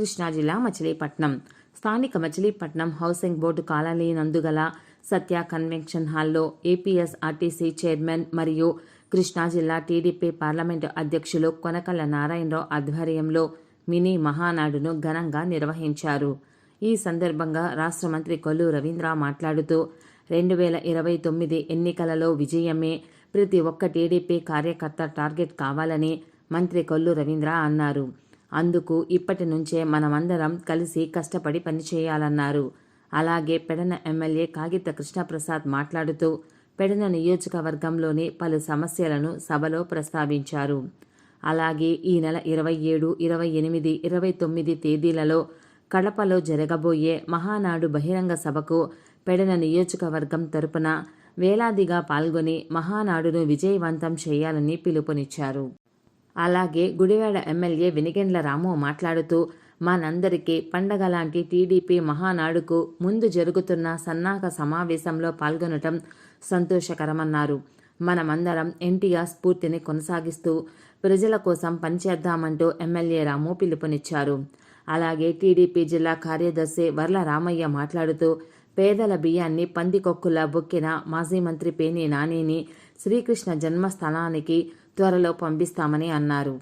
కృష్ణా జిల్లా మచిలీపట్నం. స్థానిక Machilipatnam housing board colony నందుగల సత్య కన్వెన్షన్ హాల్లో ఏపీఎస్ఆర్టీసీ చైర్మన్ మరియు కృష్ణా జిల్లా టీడీపీ పార్లమెంటు అధ్యక్షులు కొనకళ్ళ నారాయణరావు ఆధ్వర్యంలో మినీ మహానాడును ఘనంగా నిర్వహించారు. ఈ సందర్భంగా రాష్ట్ర మంత్రి కొల్లు రవీంద్ర మాట్లాడుతూ రెండు వేల ఇరవై తొమ్మిది ఎన్నికలలో విజయమే ప్రతి ఒక్క టీడీపీ కార్యకర్త టార్గెట్ కావాలని మంత్రి కొల్లు రవీంద్ర అన్నారు. అందుకు ఇప్పటి నుంచే మనమందరం కలిసి కష్టపడి పనిచేయాలన్నారు. అలాగే పెడన ఎమ్మెల్యే కాగిత కృష్ణప్రసాద్ మాట్లాడుతూ పెడన నియోజకవర్గంలోని పలు సమస్యలను సభలో ప్రస్తావించారు. అలాగే ఈ నెల ఇరవై ఏడు ఇరవై ఎనిమిది ఇరవై తొమ్మిది తేదీలలో కడపలో జరగబోయే మహానాడు బహిరంగ సభకు పెడన నియోజకవర్గం తరపున వేలాదిగా పాల్గొని మహానాడును విజయవంతం చేయాలని పిలుపునిచ్చారు. అలాగే గుడివాడ ఎమ్మెల్యే వెనిగెండ్ల రాము మాట్లాడుతూ మనందరికీ పండగ లాంటి టీడీపీ మహానాడుకు ముందు జరుగుతున్న సన్నాహక సమావేశంలో పాల్గొనటం సంతోషకరమన్నారు. మనమందరం ఎన్టీఆర్ స్ఫూర్తిని కొనసాగిస్తూ ప్రజల కోసం పనిచేద్దామంటూ ఎమ్మెల్యే రాము పిలుపునిచ్చారు. అలాగే టీడీపీ జిల్లా కార్యదర్శి వర్ల రామయ్య మాట్లాడుతూ పేదల బియ్యాన్ని పందికొక్కులా బొక్కిన మాజీ మంత్రి పేని నానిని శ్రీకృష్ణ జన్మస్థలానికి త్వరలో పంపిస్తామని అన్నారు.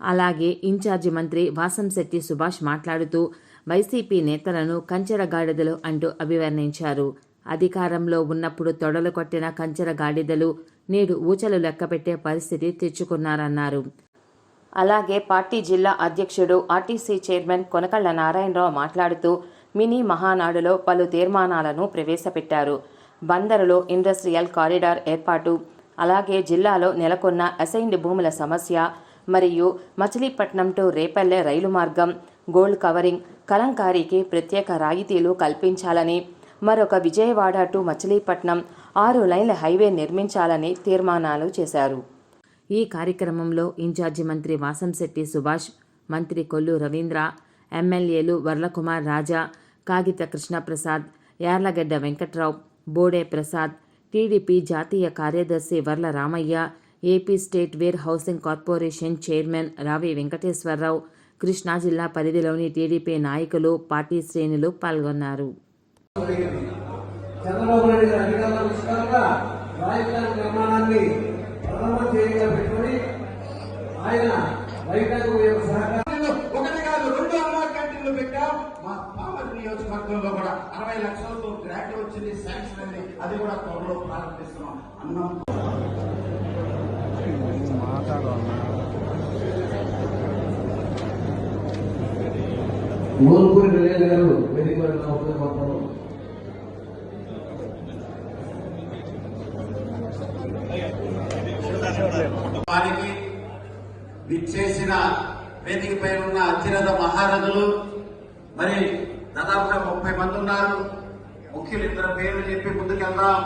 అలాగే ఇన్ఛార్జి మంత్రి వాసంశెట్టి సుభాష్ మాట్లాడుతూ వైసీపీ నేతలను కంచెర గాడిదలు అంటూ అభివర్ణించారు. అధికారంలో ఉన్నప్పుడు తొడలు కొట్టిన కంచెర గాడిదలు నేడు ఊచలు లెక్కపెట్టే పరిస్థితి తెచ్చుకున్నారన్నారు. అలాగే పార్టీ జిల్లా అధ్యక్షుడు ఆర్టీసీ చైర్మన్ కొనకళ్ళ నారాయణరావు మాట్లాడుతూ మినీ మహానాడులో పలు తీర్మానాలను ప్రవేశపెట్టారు. బందరులో ఇండస్ట్రియల్ కారిడార్ ఏర్పాటు అలాగే జిల్లాలో నెలకొన్న అసైన్డ్ భూముల సమస్య మరియు మచిలీపట్నం టు రేపల్లె రైలు మార్గం గోల్డ్ కవరింగ్ కలంకారీకి ప్రత్యేక రాయితీలు కల్పించాలని మరొక విజయవాడ టు మచిలీపట్నం ఆరు లైన్ల హైవే నిర్మించాలని తీర్మానాలు చేశారు. ఈ కార్యక్రమంలో ఇన్ఛార్జి మంత్రి వాసంశెట్టి సుభాష్ మంత్రి కొల్లు రవీంద్ర ఎమ్మెల్యేలు వర్లకుమార్ రాజా కాగిత కృష్ణప్రసాద్ యార్లగడ్డ వెంకట్రావు బోడే ప్రసాద్ టీడీపీ జాతీయ కార్యదర్శి Varla Ramaiah AP state warehousing corporation chairman Ravi Venkateswararao Krishna జిల్లా పరిధిలోని టీడీపీ నాయకులు పార్టీ శ్రేణులు పాల్గొన్నారు. ఆయన ఒకటి కాదు రెండు పెట్టాం. మా పామర్ నియోజకవర్గంలో కూడా అరవై లక్షలతో గ్రాంట్ వచ్చింది శాంక్షన్ అయింది అది కూడా త్వరలో ప్రారంభిస్తున్నాం. అన్నం మోల్పూరి విజయ్ గారు మీద ఉపయోగపడతారు వారికి విచ్చేసిన వేదిక పై ఉన్న అత్యున్నత మహారథులు మరి దాదాపుగా ముప్పై మంది ఉన్నారు. ముఖ్యులు ఇద్దరు పేర్లు చెప్పి ముందుకెళ్దాం.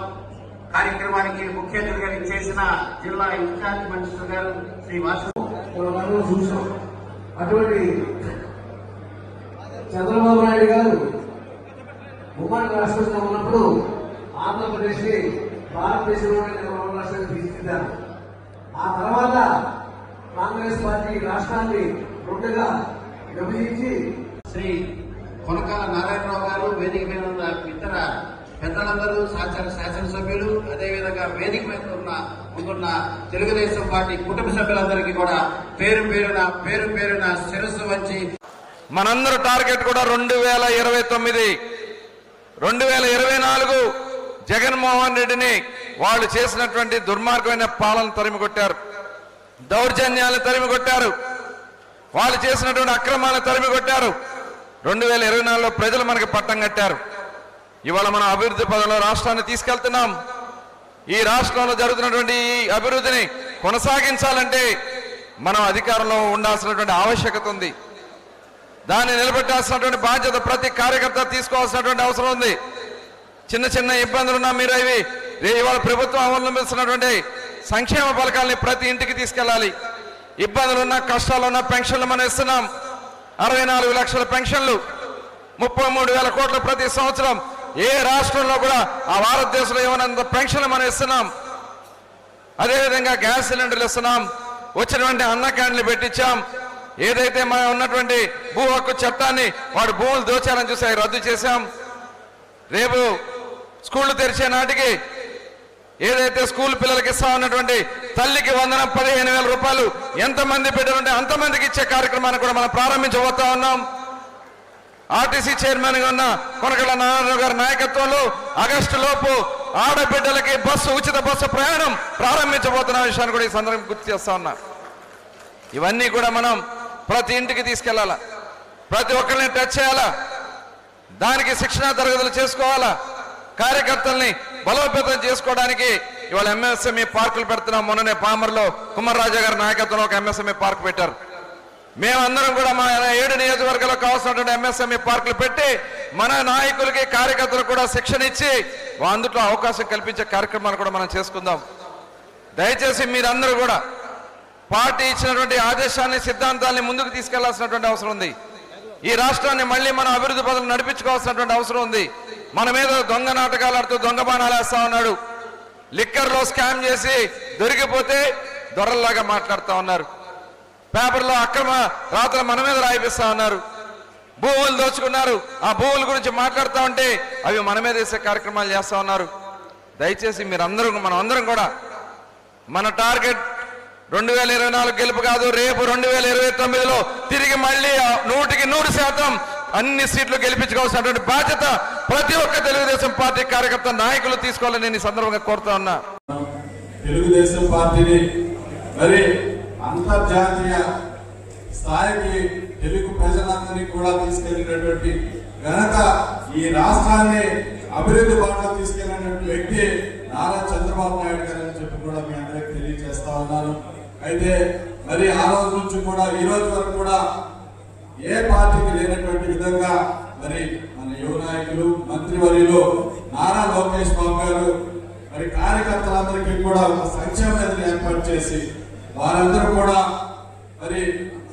కార్యక్రమానికి ముఖ్య అతిథిగా ఇచ్చేసిన జిల్లా ఇన్ఛార్జ్ మినిస్టర్ గారు శ్రీ వాసు చూసాం. అటువంటి చంద్రబాబు నాయుడు గారు ఉమ్మడి రాష్ట్రంగా ఉన్నప్పుడు ఆంధ్రప్రదేశ్ని భారతదేశంలోనే తీసుకెళ్ళారు. ఆ తర్వాత కాంగ్రెస్ పార్టీ రాష్ట్రాన్ని రెండుగా విభజించి శ్రీ కొనకాల నారాయణరావు గారు వేదిక మీద ఉన్న ఇతర పెద్దలందరూ శాసన శాసనసభ్యులు అదేవిధంగా వేదిక మీద ఉన్న ముందున్న తెలుగుదేశం పార్టీ కుటుంబ సభ్యులందరికీ కూడా పేరు పేరున పేరు పేరున శిరస్సు వంచి మనందరూ టార్గెట్ కూడా రెండు వేల ఇరవై తొమ్మిది. రెండు వేల ఇరవై నాలుగు జగన్మోహన్ రెడ్డిని వాళ్ళు చేసినటువంటి దుర్మార్గమైన పాలన తరిమి కొట్టారు దౌర్జన్యాలను తరిమి కొట్టారు వాళ్ళు చేసినటువంటి అక్రమాలను తరిమి కొట్టారు రెండు వేల ఇరవై నాలుగులో ప్రజలు మనకి పట్టం కట్టారు. ఇవాళ మనం అభివృద్ధి పదంలో రాష్ట్రాన్ని తీసుకెళ్తున్నాం. ఈ రాష్ట్రంలో జరుగుతున్నటువంటి ఈ అభివృద్ధిని కొనసాగించాలంటే మనం అధికారంలో ఉండాల్సినటువంటి ఆవశ్యకత ఉంది. దాన్ని నిలబెట్టాల్సినటువంటి బాధ్యత ప్రతి కార్యకర్త తీసుకోవాల్సినటువంటి అవసరం ఉంది. చిన్న చిన్న ఇబ్బందులు ఉన్నా మీరు అవి ఇవాళ ప్రభుత్వం అవలంబిస్తున్నటువంటి సంక్షేమ పథకాలని ప్రతి ఇంటికి తీసుకెళ్ళాలి. ఇబ్బందులు ఉన్న కష్టాలు ఉన్న పెన్షన్లు మనం ఇస్తున్నాం. అరవై నాలుగు లక్షల పెన్షన్లు ముప్పై మూడు వేల కోట్ల ప్రతి సంవత్సరం. ఏ రాష్ట్రంలో కూడా ఆ భారతదేశంలో ఏమైనా పెన్షన్లు మనం ఇస్తున్నాం. అదేవిధంగా గ్యాస్ సిలిండర్లు ఇస్తున్నాం. వచ్చినటువంటి అన్న క్యాండ్లు పెట్టించాం. ఏదైతే మనం ఉన్నటువంటి భూ హక్కు చట్టాన్ని వాడు భూములు దోచారని చూసి రద్దు చేశాం. రేపు స్కూళ్ళు తెరిచే నాటికి ఏదైతే స్కూల్ పిల్లలకి ఇస్తా ఉన్నటువంటి తల్లికి వందనం పదిహేను వేల రూపాయలు ఎంతమంది బిడ్డలుంటే అంతమందికి ఇచ్చే కార్యక్రమాన్ని కూడా మనం ప్రారంభించబోతా ఉన్నాం. ఆర్టీసీ చైర్మన్గా ఉన్న కొనకళ్ళ నారాయణ గారి నాయకత్వంలో ఆగస్టు లోపు ఆడబిడ్డలకి బస్సు ఉచిత బస్సు ప్రయాణం ప్రారంభించబోతున్న విషయాన్ని కూడా ఈ సందర్భం గుర్తు చేస్తా ఉన్నా. ఇవన్నీ కూడా మనం ప్రతి ఇంటికి తీసుకెళ్ళాలా ప్రతి ఒక్కరిని టచ్ చేయాలా? దానికి శిక్షణా తరగతులు చేసుకోవాలా? కార్యకర్తల్ని బలోపేతం చేసుకోవడానికి ఇవాళ ఎంఎస్ఎంఈ పార్కులు పెడుతున్నాం. మొన్ననే పామర్లో కుమార్ గారి నాయకత్వంలో ఒక ఎంఎస్ఎంఈ పార్క్ పెట్టారు. మేమందరం కూడా మా ఏడు నియోజకవర్గాల్లో కావాల్సినటువంటి ఎంఎస్ఎంఈ పార్కులు పెట్టి మన నాయకులకి కార్యకర్తలకు కూడా శిక్షణ ఇచ్చి అందుట్లో అవకాశం కల్పించే కార్యక్రమాన్ని కూడా మనం చేసుకుందాం. దయచేసి మీరందరూ కూడా పార్టీ ఇచ్చినటువంటి ఆదేశాన్ని సిద్ధాంతాన్ని ముందుకు తీసుకెళ్ళాల్సినటువంటి అవసరం ఉంది. ఈ రాష్ట్రాన్ని మళ్ళీ మనం అభివృద్ధి పదం నడిపించుకోవాల్సినటువంటి అవసరం ఉంది. మన మీద దొంగ నాటకాలు ఆడుతూ దొంగ బాణాలు వేస్తా ఉన్నాడు. లిక్కర్లో స్కామ్ చేసి దొరికిపోతే దొరల్లాగా మాట్లాడుతూ ఉన్నారు. పేపర్లో అక్రమ రాతలు మన మీద రాయిపిస్తా ఉన్నారు. భూములు దోచుకున్నారు. ఆ భూముల గురించి మాట్లాడుతూ ఉంటే అవి మన మీద వేసే కార్యక్రమాలు చేస్తా ఉన్నారు. దయచేసి మీరందరూ మనం అందరం కూడా మన టార్గెట్ రెండు వేల ఇరవై నాలుగు గెలుపు కాదు రేపు రెండు వేల ఇరవై తొమ్మిదిలో తిరిగి మళ్ళీ నూటికి నూరు శాతం అన్ని సీట్లు గెలిపించుకోవాల్సినటువంటి బాధ్యత ప్రతి ఒక్క తెలుగుదేశం పార్టీ కార్యకర్త నాయకులు తీసుకోవాలని నేను ఈ సందర్భంగా కోరుతా ఉన్నా. తెలుగుదేశం పార్టీని మరి అంతర్జాతీయ స్థాయికి తెలుగు ప్రజలందరినీ కూడా తీసుకెళ్ళినటువంటి ఘనత ఈ రాష్ట్రాన్ని అభివృద్ధి బాటలో తీసుకెళ్ళినటువంటి వ్యక్తి నారా చంద్రబాబు నాయుడు గారు అని చెప్పి కూడా మీ అందరికి తెలియజేస్తా ఉన్నాను. అయితే మరి ఆ రోజు నుంచి కూడా ఈ రోజు వరకు కూడా ఏ పార్టీకి లేనటువంటి విధంగా మరి మన యువ నాయకులు మంత్రివర్యులు నారా లోకేష్ బాబు గారు మరి కార్యకర్తలందరికీ కూడా ఒక సంక్షేమ నిధిని ఏర్పాటు చేసి వారందరూ కూడా మరి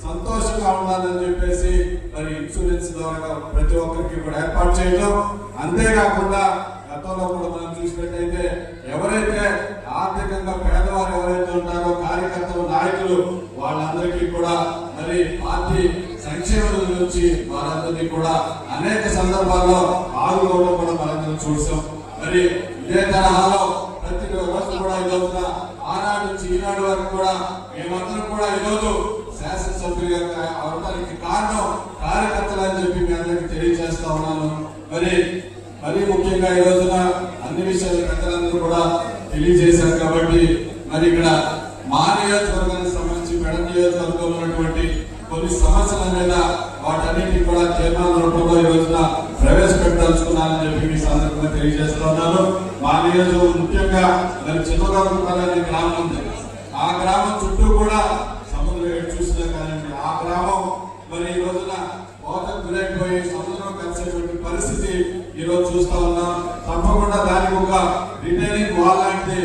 సంతోషంగా ఉండాలని చెప్పేసి మరి ఇన్సూరెన్స్ ద్వారా ప్రతి ఒక్కరికి కూడా ఏర్పాటు చేయడం అంతేకాకుండా గతంలో కూడా మనం చూసినట్టయితే ఎవరైతే ఆర్థికంగా పేదవారు ఎవరైతే ఉంటారో కార్యకర్తలు నాయకులు వాళ్ళందరికీ కూడా మరి పార్టీ సంక్షేమ నుంచి వారందరినీ కూడా అనేక సందర్భాల్లో ఆదుకోవడం కూడా మనందరం చూసాం. మరి ఇదే తరహాలో ప్రతి వ్యవస్థ కూడా ఈ ఆనాడు నుంచి ఈనాడు వరకు కూడా మేమందరం కూడా ఈ రోజు శాసనసభ్యులుగా అవడానికి కారణం కార్యకర్తలు అని చెప్పి మీ అందరికి తెలియజేస్తా ఉన్నాను. మరి మరి ముఖ్యంగా ఈ రోజున అన్ని విషయాలు పెద్దలందరూ కూడా తెలియజేశారు కాబట్టి మరి ఇక్కడ మా నియోజకవర్గానికి సంబంధించి మెడ నియోజకవర్గంలో ఉన్నటువంటి కొన్ని సమస్యల మీద వాటన్నిటి కూడా తీర్మాన రూపంలో ఈ రోజున ప్రవేశపెట్టదలుచుకున్నానని చెప్పి మీ సందర్భంగా తెలియజేస్తున్నాను మా నియోజకవర్గం ముఖ్యంగా మరి చిన్నగొడపల్లి అనే గ్రామం ఉంది ఆ గ్రామం చుట్టూ కూడా సముద్రం చూసినా కానీ ఆ గ్రామం మరి ఈ రోజున కోతకు గురైపోయి సముద్రం కలిసేటువంటి పరిస్థితి ఈరోజు రోజు చూస్తా ఉన్నాం. తప్పకుండా దానికి ఒక రిటైనింగ్ వాల్ లాంటిది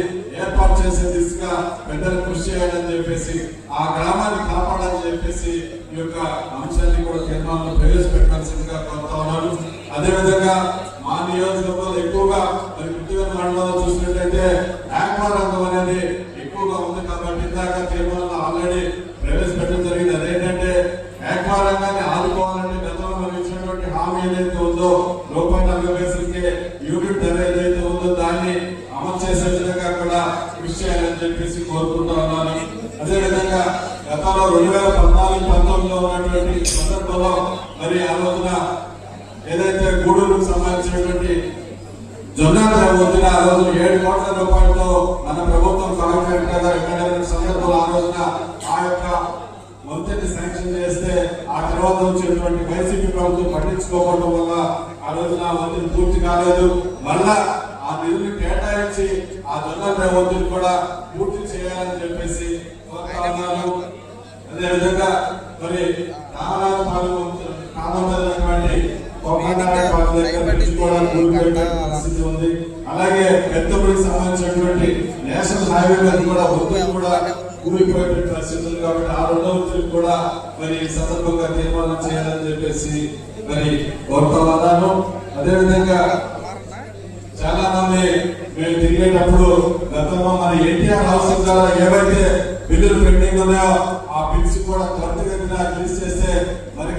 ఏర్పాటు చేసే దిశగా పెద్దలు కృషి చేయాలని చెప్పేసి ఆ గ్రామాన్ని కాపాడాలని చెప్పేసి ఈ యొక్క అంశాన్ని కూడా తీర్మానంలో ప్రవేశపెట్టాల్సిందిగా కోరుతా ఉన్నాను. అదేవిధంగా మా నియోజకవర్గంలో ఎక్కువగా మరి పుట్టిన మండలంలో చూసినట్టయితే ఆక్వా అనేది గతంలో రెండు వేల పద్నాలుగు పంతొమ్మిదిలో ఉన్నటువంటి సందర్భంలో మరి ఆ రోజున ఏదైతే గూడూరుకు సంబంధించినటువంటి జొన్నాల వచ్చిన ఆ రోజు ఏడు కోట్ల రూపాయలతో మన ప్రభుత్వం కలెక్టర్ కదా సందర్భంలో ఆ రోజున ఆ యొక్క వంతెని శాంక్షన్ చేస్తే ఆ తర్వాత వచ్చినటువంటి వైసీపీ ప్రభుత్వం పట్టించుకోవడం వల్ల ఆ రోజున ఆ పూర్తి కాలేదు. మళ్ళా ఆ నిధులు కేటాయించి ఆ జొన్నల వంతులు కూడా పూర్తి చేయాలని చెప్పేసి కోరుతా ఉన్నాను అదే విధంగా మరి రామరాజపాలెం కామన్నటువంటి కోకానాయపాలెం ఉంది. అలాగే పెద్దపూడికి సంబంధించినటువంటి నేషనల్ హైవే మీద కూడా ఒత్తిడి కూడా కూలిపోయిన పరిస్థితి ఉంది కాబట్టి ఆ రెండో ఒత్తిడి కూడా మరి సందర్భంగా తీర్మానం చేయాలని చెప్పేసి మరి కోరుతా ఉన్నాను అదేవిధంగా చాలా మంది మేము తిరిగేటప్పుడు గతంలో మన ఎన్టీఆర్ హౌసింగ్ ద్వారా ఏవైతే బిల్లులు పెండింగ్ ఉన్నాయో కూడా త్వరితగతిన రిలీజ్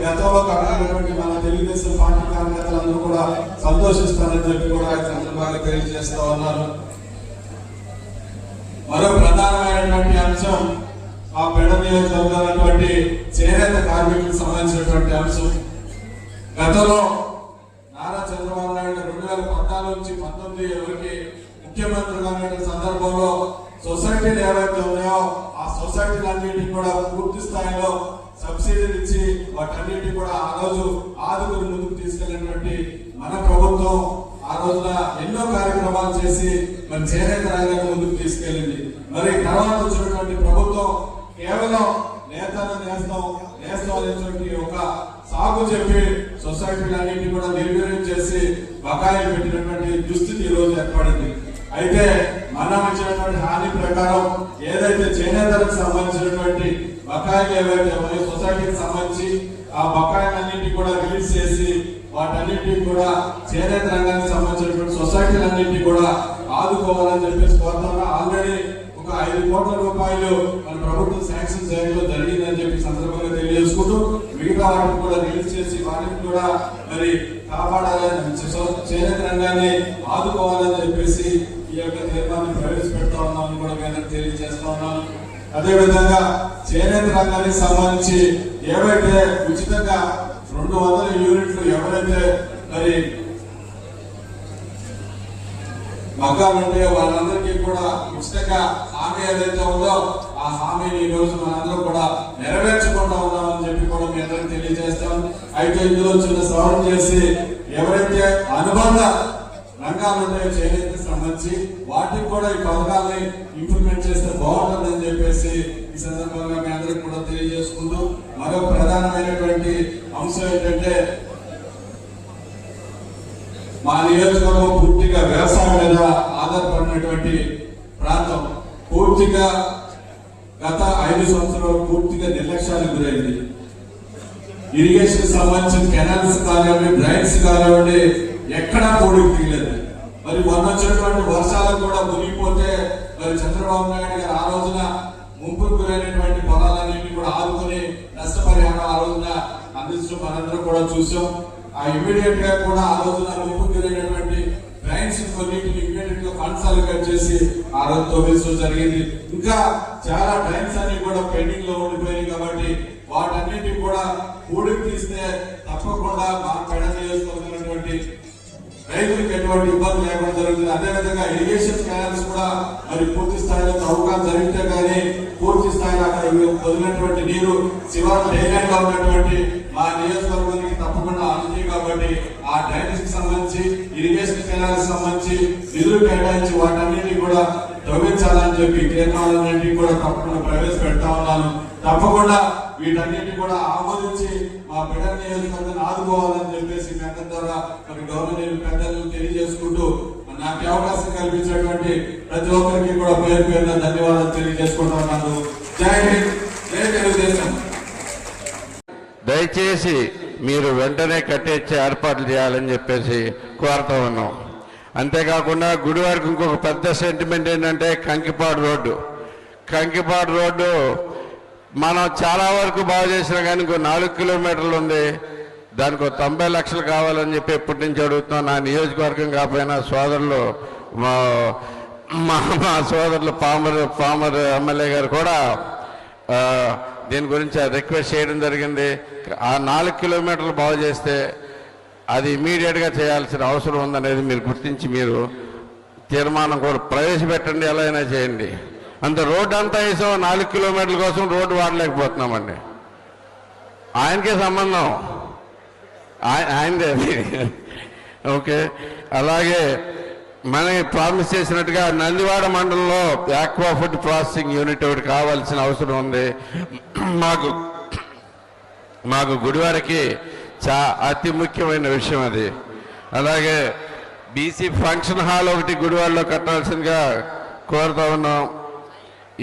గతంలో కనబడినటువంటి మన తెలుగుదేశం పార్టీ కార్యకర్తలందరూ కూడా సంతోషిస్తారని చెప్పి కూడా చంద్రబాబు సందర్భంగా తెలియజేస్తా ఉన్నారు. మరో ప్రధానమైనటువంటి అంశం ఆ పెడ నియోజకవర్గాలటువంటి చేనేత కార్మికులకు సంబంధించినటువంటి అంశం. గతంలో నారా చంద్రబాబు నాయుడు రెండు వేల పద్నాలుగు నుంచి పంతొమ్మిది ఎవరికి ముఖ్యమంత్రిగా సందర్భంలో సొసైటీలు ఏవైతే ఉన్నాయో ఆ సొసైటీలన్నింటినీ కూడా పూర్తి స్థాయిలో సబ్సిడీలు ఇచ్చి వాటన్నిటిని కూడా ఆ రోజు ఆదుకుని ముందుకు తీసుకెళ్ళినటువంటి మన ప్రభుత్వం ఆ రోజున ఎన్నో కార్యక్రమాలు చేసి మరి చేనేత రంగాన్ని ముందుకు తీసుకెళ్ళింది. మరి తర్వాత వచ్చినటువంటి ప్రభుత్వం కేవలం నేతను నేస్తాం నేస్తాం అనేటువంటి ఒక సాగు చెప్పి సొసైటీలన్నింటినీ కూడా నిర్వీర్యం చేసి బకాయిలు పెట్టినటువంటి దుస్థితి ఈ రోజు ఏర్పడింది. అయితే మనం ఇచ్చినటువంటి హామీ ప్రకారం ఏదైతే చేనేతలకు సంబంధించినటువంటి బకాయిలు ఏవైతే ఉన్నాయో సొసైటీకి సంబంధించి ఆ బకాయిలన్నింటినీ కూడా రిలీజ్ చేసి వాటన్నింటినీ కూడా చేనేత రంగానికి సంబంధించినటువంటి సొసైటీలన్నింటినీ కూడా ఆదుకోవాలని చెప్పేసి కోరుతున్నా. ఆల్రెడీ ఒక ఐదు కోట్ల రూపాయలు మన ప్రభుత్వం శాంక్షన్ చేయడంలో జరిగిందని చెప్పి సందర్భంగా తెలియజేసుకుంటూ మిగతా వాటిని కూడా రిలీజ్ చేసి వాటిని కూడా మరి కాపాడాలని చేనేత రంగాన్ని ఆదుకోవాలని చెప్పేసి ఈ యొక్క తీర్మానం ప్రవేశపెడతా ఉన్నామని కూడా మేము తెలియజేస్తా ఉన్నాను అదేవిధంగా చేనేత రంగానికి సంబంధించి ఏవైతే ఉచితంగా రెండు వందల యూనిట్లు ఎవరైతే మరి మగ్గాలుంటే వాళ్ళందరికీ కూడా ఉచితంగా హామీ ఏదైతే ఉందో ఆ హామీని ఈ రోజు మనందరం కూడా నెరవేర్చుకుంటా ఉన్నామని చెప్పి కూడా మీ అందరికి తెలియజేస్తాం. అయితే ఇందులో చిన్న సవరణ చేసి ఎవరైతే అనుబంధ రంగాలు చేనేతకి సంబంధించి వాటికి కూడా ఈ పథకాలని ఇంప్లిమెంట్ చేస్తే బాగుంటుందని చెప్పేసి ఈ సందర్భంగా మీ అందరికి కూడా తెలియజేసుకుంటూ మరో ప్రధానమైనటువంటి అంశం ఏంటంటే మా నియోజకవర్గం పూర్తిగా వ్యవసాయం మీద ఆధారపడినటువంటి ప్రాంతం. పూర్తిగా గత ఐదు సంవత్సరాలు పూర్తిగా నిర్లక్ష్యానికి గురైంది. ఇరిగేషన్ సంబంధించిన కెనాల్స్ కానివ్వండి డ్రైన్స్ కానివ్వండి ఎక్కడా కోడికి తీయలేదు. మరి మొన్న వచ్చినటువంటి వర్షాలకు కూడా మునిగిపోతే మరి చంద్రబాబు నాయుడు గారు ఆ రోజున ముంపుకు గురైనటువంటి పొలాలన్నింటినీ కూడా ఆదుకొని నష్టపరిహారం ఆ రోజున అందించడం మనందరం కూడా చూసాం. ఆ ఇమీడియట్గా కూడా ఆ రోజున ముంపుకు గురైనటువంటి డ్రైన్స్ కొన్నింటిని ఇమీడియట్గా ఫండ్స్ అలొకేట్ చేసి ఆ రోజు తొలగించడం జరిగింది. ఇంకా చాలా డ్రైన్స్ అన్ని కూడా పెండింగ్లో ఉండిపోయాయి కాబట్టి వాటన్నిటి కూడా కూడికి తీస్తే తప్పకుండా మా పెడ నియోజకవర్గమైనటువంటి రైతులకు ఎటువంటి ఇబ్బంది లేకుండా జరుగుతుంది అదేవిధంగా ఇరిగేషన్ కెనాల్స్ కూడా మరి పూర్తి స్థాయిలో తవ్వకాలు జరిగితే కానీ పూర్తి స్థాయిలో అక్కడ వదిలినటువంటి నీరు శివారు లేకుండా ఉన్నటువంటి మా నియోజకవర్గానికి తప్పకుండా అందుతాయి కాబట్టి ఆ డ్రైనేజ్కి సంబంధించి ఇరిగేషన్ కెనాల్స్ సంబంధించి నిధులు కేటాయించి వాటన్నిటిని కూడా తవ్వించాలని చెప్పి కేంద్రాలన్నింటినీ కూడా తప్పకుండా ప్రవేశపెడతా ఉన్నాను. తప్పకుండా వీటన్నిటి కూడా ఆమోదించి మా బిడ్డ నియోజకవర్గాన్ని ఆదుకోవాలని చెప్పేసి మీ అందరి ద్వారా మరి గౌరవనీయులు పెద్దలు తెలియజేసుకుంటూ నాకు అవకాశం కల్పించినటువంటి ప్రతి ఒక్కరికి కూడా పేరు పేరున ధన్యవాదాలు తెలియజేసుకుంటున్నాను జై హింద్ జై తెలుగుదేశం. దయచేసి మీరు వెంటనే కట్టించే ఏర్పాట్లు చేయాలని చెప్పేసి కోరుతా ఉన్నాం. అంతేకాకుండా గుడివారికి ఇంకొక పెద్ద సెంటిమెంట్ ఏంటంటే కంకిపాడు రోడ్డు. కంకిపాడు రోడ్డు మనం చాలా వరకు బాగు చేసినా కానీ ఇంకో నాలుగు కిలోమీటర్లు ఉంది. దానికి ఒక తొంభై లక్షలు కావాలని చెప్పి ఎప్పటి నుంచి అడుగుతున్నాం నా నియోజకవర్గం కాకపోయినా సోదరులు మా మా మా సోదరులు పామర్ పామర్ ఎమ్మెల్యే గారు కూడా దీని గురించి రిక్వెస్ట్ చేయడం జరిగింది. ఆ నాలుగు కిలోమీటర్లు బాగు చేస్తే అది ఇమీడియట్గా చేయాల్సిన అవసరం ఉందనేది మీరు గుర్తించి మీరు తీర్మానం కూడా ప్రవేశపెట్టండి ఎలా అయినా చేయండి. అంత రోడ్డు అంతా వేసాం నాలుగు కిలోమీటర్ల కోసం రోడ్డు వాడలేకపోతున్నామండి. ఆయనకే సంబంధం. ఆయనదే అది. ఓకే. అలాగే మనకి ప్రామిస్ చేసినట్టుగా నందివాడ మండలంలో ఆక్వా ఫుడ్ ప్రాసెసింగ్ యూనిట్ ఒకటి కావాల్సిన అవసరం ఉంది. మాకు మాకు గుడివారికి చా అతి ముఖ్యమైన విషయం అది. అలాగే బీసీ ఫంక్షన్ హాల్ ఒకటి గుడివాడలో కట్టాల్సిందిగా కోరుతా ఉన్నాం.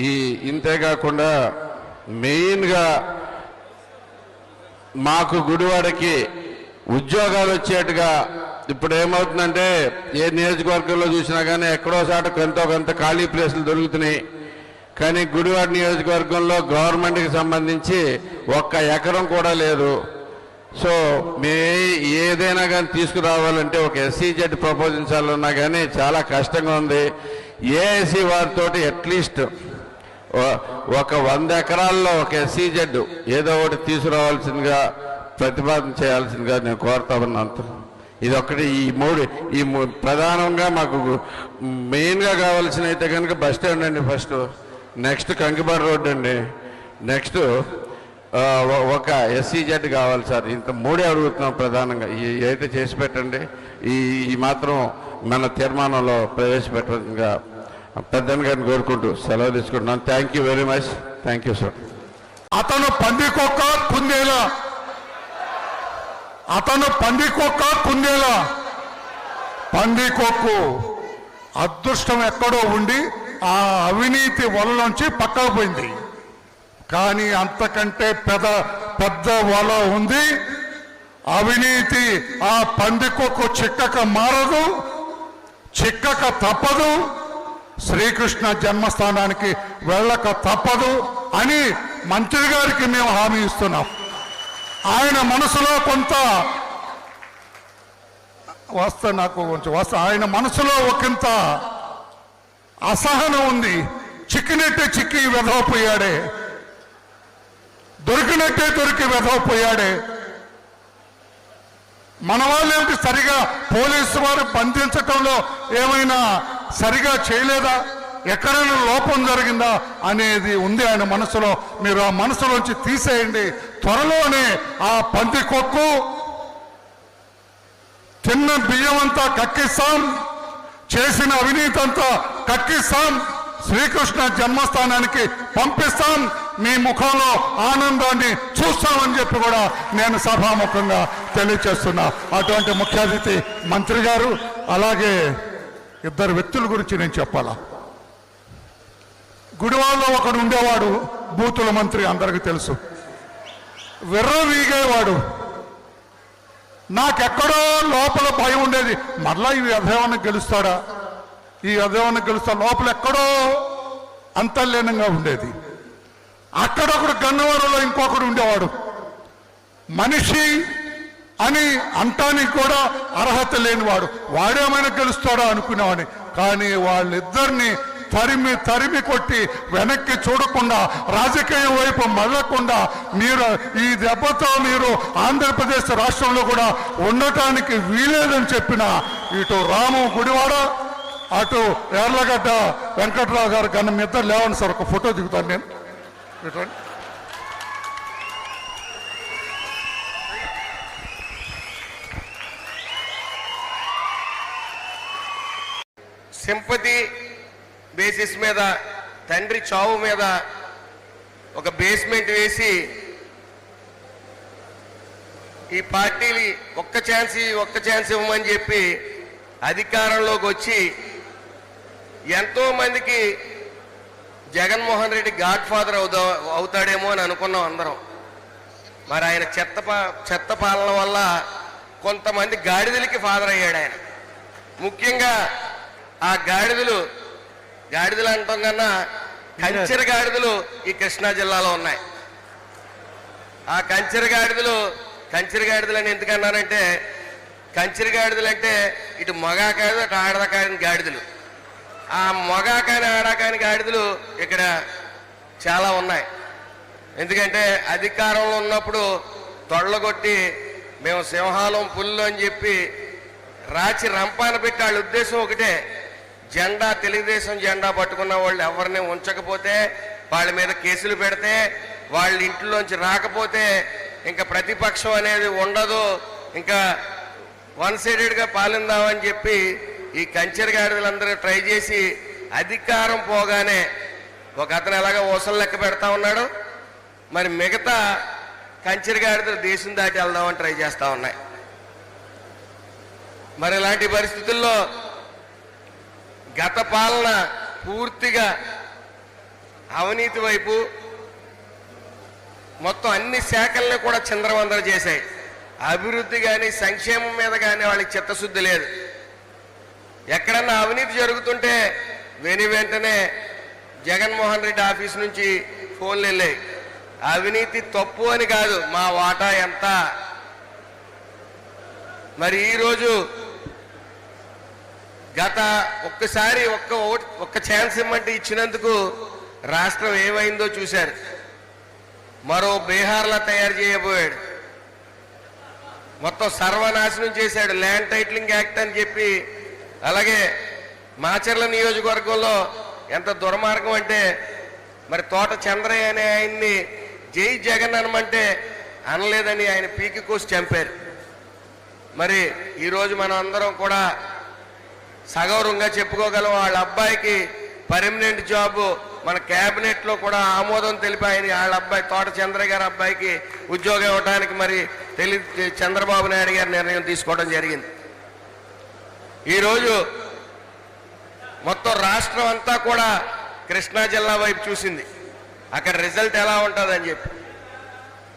ఈ ఇంతే కాకుండా మెయిన్గా మాకు గుడివాడకి ఉద్యోగాలు వచ్చేట్టుగా ఇప్పుడు ఏమవుతుందంటే ఏ నియోజకవర్గంలో చూసినా కానీ ఎక్కడో చాట ఎంతో కొంత ఖాళీ ప్లేసులు దొరుకుతున్నాయి. కానీ గుడివాడ నియోజకవర్గంలో గవర్నమెంట్కి సంబంధించి ఒక్క ఎకరం కూడా లేదు. సో మే ఏదైనా కానీ తీసుకురావాలంటే ఒక ఎస్సీ జెడ్ ప్రపోజించాలన్నా కానీ చాలా కష్టంగా ఉంది. ఏఎస్సీ వారితో అట్లీస్ట్ ఒక వంద ఎకరాల్లో ఒక ఎస్సీ జెడ్ ఏదో ఒకటి తీసుకురావాల్సిందిగా ప్రతిపాదన చేయాల్సిందిగా నేను కోరుతా ఉన్నాను. ఇది ఒకటి ఈ మూడు ఈ మూ- ప్రధానంగా మాకు మెయిన్గా కావాల్సిన అయితే కనుక బస్ స్టాండ్ అండి ఫస్ట్. నెక్స్ట్ కంకిపాడు రోడ్ అండి. నెక్స్ట్ ఒక ఎస్సీ జెడ్ కావాలి సార్. ఇంత మూడే అడుగుతున్నాం ప్రధానంగా. ఈ అయితే చేసి పెట్టండి ఈ ఈ మాత్రం మన తీర్మానంలో ప్రవేశపెట్టగా పెద్దన్న గారిని కోరుకుంటూ సెలవు తీసుకుంటున్నాను thank you very much thank you sir అతను పందికొక్క కుందేల అతను పందికొక్క కుందేల పందికొక్కు అదృష్టం ఎక్కడో ఉండి ఆ అవినీతి వలలోంచి పక్కకు పోయింది. కానీ అంతకంటే పెద్ద పెద్ద వల ఉంది. అవినీతి ఆ పందికొక్కు చిక్కక మారదు చిక్కక తప్పదు. శ్రీకృష్ణ జన్మస్థానానికి వెళ్ళక తప్పదు అని మంత్రి గారికి మేము హామీ ఇస్తున్నాం. ఆయన మనసులో కొంత వస్తా నాకు కొంచెం వస్తా ఆయన మనసులో ఒకంత అసహనం ఉంది. చిక్కినట్టే చిక్కి వెధవపోయాడే దొరికినట్టే దొరికి వెధవపోయాడే మన వాళ్ళేమిటి సరిగా పోలీసు వారు బంధించటంలో ఏమైనా సరిగా చేయలేదా? ఎక్కడైనా లోపం జరిగిందా అనేది ఉంది ఆయన మనసులో. మీరు ఆ మనసులోంచి తీసేయండి. త్వరలోనే ఆ పంది కొక్కు తిన్న బియ్యం అంతా కక్కిస్తాం చేసిన అవినీతి అంతా కక్కిస్తాం శ్రీకృష్ణ జన్మస్థానానికి పంపిస్తాం మీ ముఖంలో ఆనందాన్ని చూస్తామని చెప్పి కూడా నేను సభాముఖంగా తెలియచేస్తున్నా. అటువంటి ముఖ్య అతిథి మంత్రి గారు అలాగే ఇద్దరు వ్యక్తుల గురించి నేను చెప్పాలా? గుడివాడలో ఒకడు ఉండేవాడు బూతుల మంత్రి అందరికీ తెలుసు. విర్రవీగేవాడు నాకెక్కడో లోపల భయం ఉండేది. మరలా ఈ అధేవన్న గెలుస్తాడా? ఈ అధేవన్న గెలుస్తా లోపల ఎక్కడో అంతర్లీనంగా ఉండేది. అక్కడొకడు గన్నవరంలో ఇంకొకడు ఉండేవాడు. మనిషి అని అంటానికి కూడా అర్హత లేనివాడు. వాడేమైనా గెలుస్తాడో అనుకునేవాడిని. కానీ వాళ్ళిద్దరిని తరిమి తరిమి కొట్టి వెనక్కి చూడకుండా రాజకీయం వైపు మళ్ళకుండా మీరు ఈ దెబ్బతో మీరు ఆంధ్రప్రదేశ్ రాష్ట్రంలో కూడా ఉండటానికి వీలేదని చెప్పిన ఇటు రాము గుడివాడ అటు ఎర్లగడ్డ వెంకట్రావు గారు కన్నా మీ ఇద్దరు లేవండి సార్ ఒక ఫోటో దిగుతాను నేను. Return. సింపతి బేసిస్ మీద తండ్రి చావు మీద ఒక బేస్మెంట్ వేసి ఈ పార్టీని ఒక్క ఛాన్స్ ఒక్క ఛాన్స్ ఇవ్వమని చెప్పి అధికారంలోకి వచ్చి ఎంతో మందికి జగన్మోహన్ రెడ్డి గాడ్ ఫాదర్ అవుదా అవుతాడేమో అని అనుకున్నాం అందరం. మరి ఆయన చెత్త పా- చెత్త పాలన వల్ల కొంతమంది గాడిదలకి ఫాదర్ అయ్యాడు ఆయన. ముఖ్యంగా ఆ గాడిదలు గాడిదలు అంటాం కన్నా కంచెర గాడిదలు ఈ కృష్ణా జిల్లాలో ఉన్నాయి. ఆ కంచెర గాడిదలు కంచెర గాడిదలు అని ఎందుకన్నానంటే కంచెర గాడిదలు అంటే ఇటు మగా కాదు అటు ఆడదకాయని గాడిదలు. ఆ మగాకాని ఆడాకాని గాడిదలు ఇక్కడ చాలా ఉన్నాయి. ఎందుకంటే అధికారంలో ఉన్నప్పుడు తొళ్ళగొట్టి మేము సింహాలం పుల్లు అని చెప్పి రాచి రంపాన పెట్టి వాళ్ళ ఉద్దేశం ఒకటే. జెండా తెలుగుదేశం జెండా పట్టుకున్న వాళ్ళు ఎవరిని ఉంచకపోతే వాళ్ళ మీద కేసులు పెడితే వాళ్ళ ఇంట్లోంచి రాకపోతే ఇంకా ప్రతిపక్షం అనేది ఉండదు. ఇంకా వన్ సైడెడ్గా పాలిందామని చెప్పి ఈ కంచెర గాడిదలందరూ ట్రై చేసి అధికారం పోగానే ఒక అతను ఎలాగ ఊసలు లెక్క పెడతా ఉన్నాడు. మరి మిగతా కంచెర గాడిదలు దేశం దాటి వెళ్దామని ట్రై చేస్తూ ఉన్నాయి. మరి ఇలాంటి పరిస్థితుల్లో గత పాలన పూర్తిగా అవినీతి వైపు మొత్తం అన్ని శాఖల్ని కూడా చిందరవందర చేశాయి. అభివృద్ధి కానీ సంక్షేమం మీద కానీ వాళ్ళకి చిత్తశుద్ధి లేదు. ఎక్కడన్నా అవినీతి జరుగుతుంటే వెని వెంటనే జగన్మోహన్ రెడ్డి ఆఫీస్ నుంచి ఫోన్లు వెళ్ళాయి. అవినీతి తప్పు అని కాదు మా వాటా ఎంత? మరి ఈరోజు గత ఒక్కసారి ఒక్క ఓట్ ఒక్క ఛాన్స్ ఇమ్మంటే ఇచ్చినందుకు రాష్ట్రం ఏమైందో చూశారు. మరో బీహార్లా తయారు చేయబోయాడు. మొత్తం సర్వనాశనం చేశాడు. ల్యాండ్ టైటిలింగ్ యాక్ట్ అని చెప్పి అలాగే మాచర్ల నియోజకవర్గంలో ఎంత దుర్మార్గం అంటే మరి తోట చంద్రయ్య అనే ఆయన్ని జై జగన్ అనమంటే అనలేదని ఆయన పీకి కోసి చంపారు. మరి ఈరోజు మనం అందరం కూడా సగౌరవంగా చెప్పుకోగలం వాళ్ళ అబ్బాయికి పర్మనెంట్ జాబు మన క్యాబినెట్లో కూడా ఆమోదం తెలిపి ఆయన వాళ్ళ అబ్బాయి తోట చంద్ర గారి అబ్బాయికి ఉద్యోగం ఇవ్వడానికి మరి తెలి చంద్రబాబు నాయుడు గారి నిర్ణయం తీసుకోవడం జరిగింది. ఈరోజు మొత్తం రాష్ట్రం అంతా కూడా కృష్ణా జిల్లా వైపు చూసింది. అక్కడ రిజల్ట్ ఎలా ఉంటుందని చెప్పి.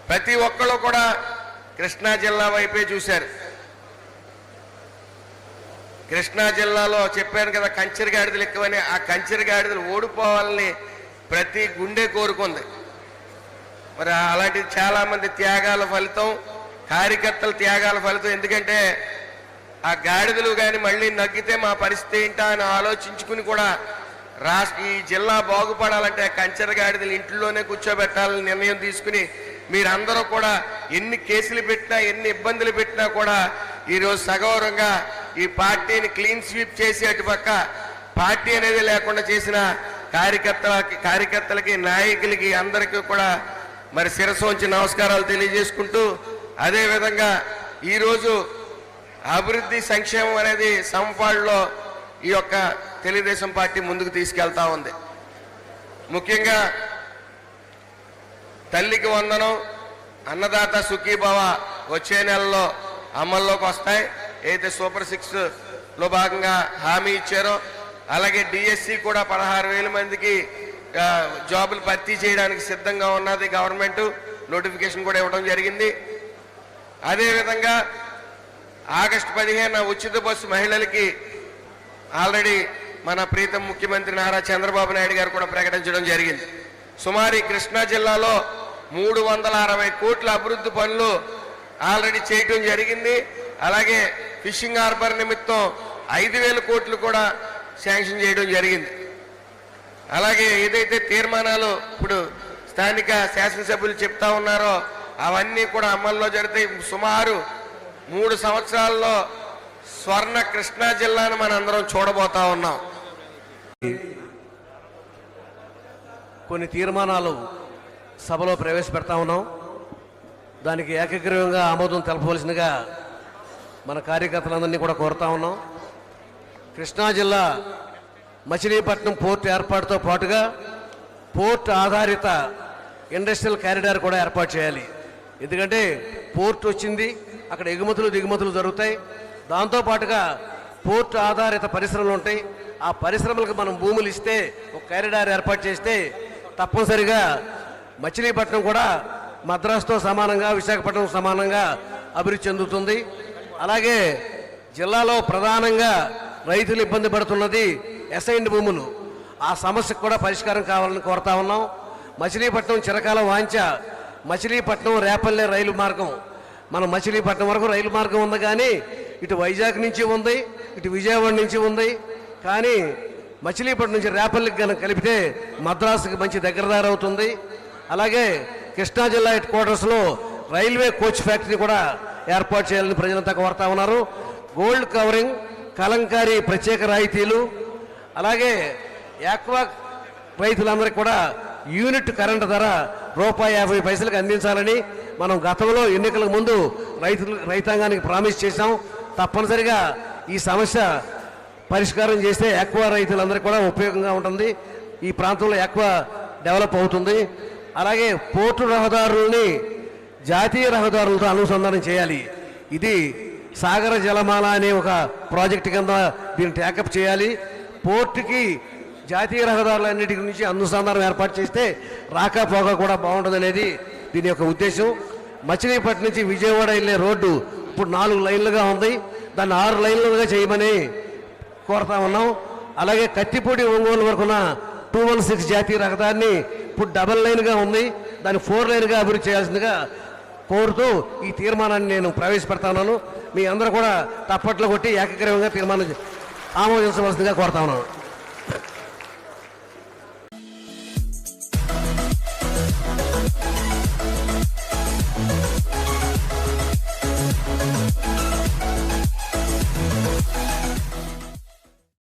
ప్రతి ఒక్కళ్ళు కూడా కృష్ణా జిల్లా వైపే చూశారు. కృష్ణా జిల్లాలో చెప్పాను కదా కంచెర గాడిదలు ఎక్కువని ఆ కంచెర గాడిదలు ఓడిపోవాలని ప్రతి గుండె కోరుకుంది. మరి అలాంటి చాలామంది త్యాగాల ఫలితం కార్యకర్తల త్యాగాల ఫలితం ఎందుకంటే ఆ గాడిదలు కానీ మళ్ళీ నగ్గితే మా పరిస్థితి ఏంటా అని ఆలోచించుకుని కూడా రాష్ట్ర ఈ జిల్లా బాగుపడాలంటే ఆ కంచెర గాడిదలు ఇంట్లోనే కూర్చోబెట్టాలని నిర్ణయం తీసుకుని మీరందరూ కూడా ఎన్ని కేసులు పెట్టినా ఎన్ని ఇబ్బందులు పెట్టినా కూడా ఈరోజు సగౌరవంగా ఈ పార్టీని క్లీన్ స్వీప్ చేసి అటుపక్క పార్టీ అనేది లేకుండా చేసిన కార్యకర్తలకి కార్యకర్తలకి నాయకులకి అందరికీ కూడా మరి శిరస్సు ఉంచి నమస్కారాలు తెలియజేసుకుంటూ అదేవిధంగా ఈరోజు అభివృద్ధి సంక్షేమం అనేది సంపాడులో ఈ యొక్క తెలుగుదేశం పార్టీ ముందుకు తీసుకెళ్తా ఉంది. ముఖ్యంగా తల్లికి వందనం అన్నదాత సుఖీభవ వచ్చే నెలలో అమల్లోకి వస్తాయి. అయితే సూపర్ సిక్స్లో భాగంగా హామీ ఇచ్చారో అలాగే డిఎస్సి కూడా పదహారు వేల మందికి జాబులు భర్తీ చేయడానికి సిద్ధంగా ఉన్నది గవర్నమెంట్. నోటిఫికేషన్ కూడా ఇవ్వడం జరిగింది. అదేవిధంగా ఆగస్టు పదిహేను ఉచిత బస్సు మహిళలకి ఆల్రెడీ మన ప్రీతం ముఖ్యమంత్రి నారా చంద్రబాబు నాయుడు గారు కూడా ప్రకటించడం జరిగింది. సుమారు కృష్ణా జిల్లాలో మూడు వందల అరవై కోట్ల అభివృద్ధి పనులు ఆల్రెడీ చేయటం జరిగింది. అలాగే ఫిషింగ్ హార్బర్ నిమిత్తం ఐదు వేల కోట్లు కూడా శాంక్షన్ చేయడం జరిగింది. అలాగే ఏదైతే తీర్మానాలు ఇప్పుడు స్థానిక శాసనసభ్యులు చెప్తా ఉన్నారో అవన్నీ కూడా అమల్లో జరిగితే సుమారు మూడు సంవత్సరాల్లో స్వర్ణ కృష్ణా జిల్లాను మనం అందరం చూడబోతా ఉన్నాం. కొన్ని తీర్మానాలు సభలో ప్రవేశపెడతా ఉన్నాం. దానికి ఏకగ్రీవంగా ఆమోదం తెలపవలసిందిగా మన కార్యకర్తలందరినీ కూడా కోరుతా ఉన్నాం. కృష్ణా జిల్లా మచిలీపట్నం పోర్ట్ ఏర్పాటుతో పాటుగా పోర్ట్ ఆధారిత ఇండస్ట్రియల్ కారిడార్ కూడా ఏర్పాటు చేయాలి. ఎందుకంటే పోర్ట్ వచ్చింది అక్కడ ఎగుమతులు దిగుమతులు జరుగుతాయి. దాంతో పాటుగా పోర్ట్ ఆధారిత పరిశ్రమలు ఉంటాయి. ఆ పరిశ్రమలకు మనం భూములు ఇస్తే ఒక కారిడార్ ఏర్పాటు చేస్తే తప్పనిసరిగా మచిలీపట్నం కూడా మద్రాసుతో సమానంగా విశాఖపట్నం సమానంగా అభివృద్ధి చెందుతుంది. అలాగే జిల్లాలో ప్రధానంగా రైతులు ఇబ్బంది పడుతున్నది ఎసైన్డ్ భూములు. ఆ సమస్యకు కూడా పరిష్కారం కావాలని కోరుతా ఉన్నాం. మచిలీపట్నం చిరకాల వాంచ మచిలీపట్నం రేపల్లె రైలు మార్గం. మన మచిలీపట్నం వరకు రైలు మార్గం ఉంది కానీ ఇటు వైజాగ్ నుంచి ఉంది ఇటు విజయవాడ నుంచి ఉంది. కానీ మచిలీపట్నం నుంచి రేపల్లికి కనుక కలిపితే మద్రాసుకి మంచి దగ్గరదారు అవుతుంది. అలాగే కృష్ణా జిల్లా హెడ్ క్వార్టర్స్లో రైల్వే కోచ్ ఫ్యాక్టరీ కూడా ఏర్పాటు చేయాలని ప్రజలంతా కోరుతా ఉన్నారు. గోల్డ్ కవరింగ్ కలంకారీ ప్రత్యేక రాయితీలు అలాగే యాక్వా రైతులందరికీ కూడా యూనిట్ కరెంట్ ధర రూపాయి యాభై పైసలకు అందించాలని మనం గతంలో ఎన్నికలకు ముందు రైతులు రైతాంగానికి ప్రామిస్ చేశాం. తప్పనిసరిగా ఈ సమస్య పరిష్కారం చేస్తే ఎక్కువ రైతులందరికీ కూడా ఉపయోగంగా ఉంటుంది. ఈ ప్రాంతంలో ఎక్కువ డెవలప్ అవుతుంది. అలాగే పోర్టు రహదారుల్ని జాతీయ రహదారులతో అనుసంధానం చేయాలి. ఇది సాగర జలమాల అనే ఒక ప్రాజెక్ట్ కింద దీన్ని ట్యాకప్ చేయాలి. పోర్టుకి జాతీయ రహదారులన్నిటి గురించి అనుసంధానం ఏర్పాటు చేస్తే రాకపోగా కూడా బాగుంటుందనేది దీని యొక్క ఉద్దేశం. మచిలీపట్నం నుంచి విజయవాడ వెళ్ళే రోడ్డు ఇప్పుడు నాలుగు లైన్లుగా ఉంది. దాన్ని ఆరు లైన్లుగా చేయమని కోరుతా ఉన్నాం. అలాగే కత్తిపూడి ఒంగోలు వరకున్న టూ వన్ సిక్స్ జాతీయ రహదారిని ఇప్పుడు డబల్ లైన్గా ఉంది. దాన్ని ఫోర్ లైన్గా అభివృద్ధి చేయాల్సిందిగా కోరుతూ ఈ తీర్మానాన్ని నేను ప్రవేశపెడతా మీ అందరూ కూడా తప్పట్లు కొట్టి ఏకగ్రీవంగా తీర్మానం ఆమోదించవలసిందిగా కోరుతా ఉన్నాను.